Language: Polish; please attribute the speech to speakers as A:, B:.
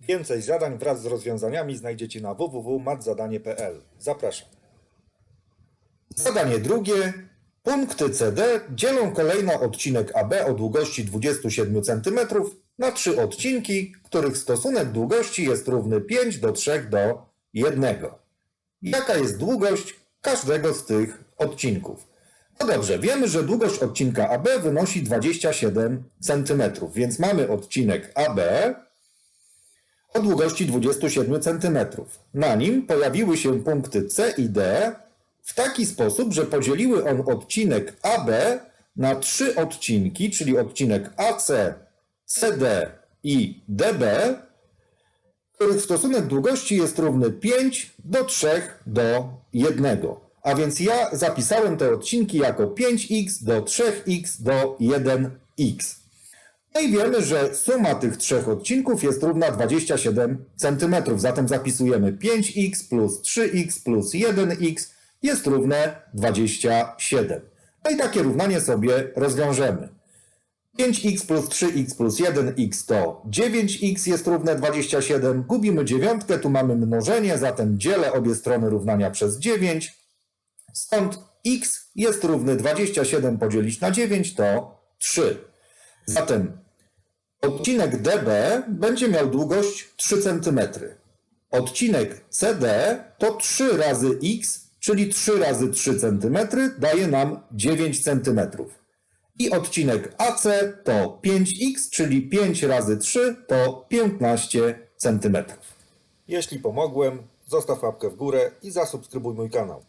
A: Więcej zadań wraz z rozwiązaniami znajdziecie na www.matzadanie.pl. Zapraszam. Zadanie drugie. Punkty CD dzielą kolejno odcinek AB o długości 27 cm na trzy odcinki, których stosunek długości jest równy 5 do 3 do 1. Jaka jest długość każdego z tych odcinków? No dobrze, wiemy, że długość odcinka AB wynosi 27 cm, więc mamy odcinek AB o długości 27 cm. Na nim pojawiły się punkty C i D w taki sposób, że podzieliły on odcinek AB na trzy odcinki, czyli odcinek AC, CD i DB, których stosunek długości jest równy 5 do 3 do 1. A więc ja zapisałem te odcinki jako 5x do 3x do 1x. No i wiemy, że suma tych trzech odcinków jest równa 27 cm. Zatem zapisujemy 5x plus 3x plus 1x jest równe 27. No i takie równanie sobie rozwiążemy. 5x plus 3x plus 1x to 9x jest równe 27. Gubimy dziewiątkę, tu mamy mnożenie, zatem dzielę obie strony równania przez 9. Stąd x jest równy 27 podzielić na 9 to 3. Zatem odcinek DB będzie miał długość 3 cm. Odcinek CD to 3 razy x, czyli 3 razy 3 cm daje nam 9 cm. I odcinek AC to 5x, czyli 5 razy 3 to 15 cm. Jeśli pomogłem, zostaw łapkę w górę i zasubskrybuj mój kanał.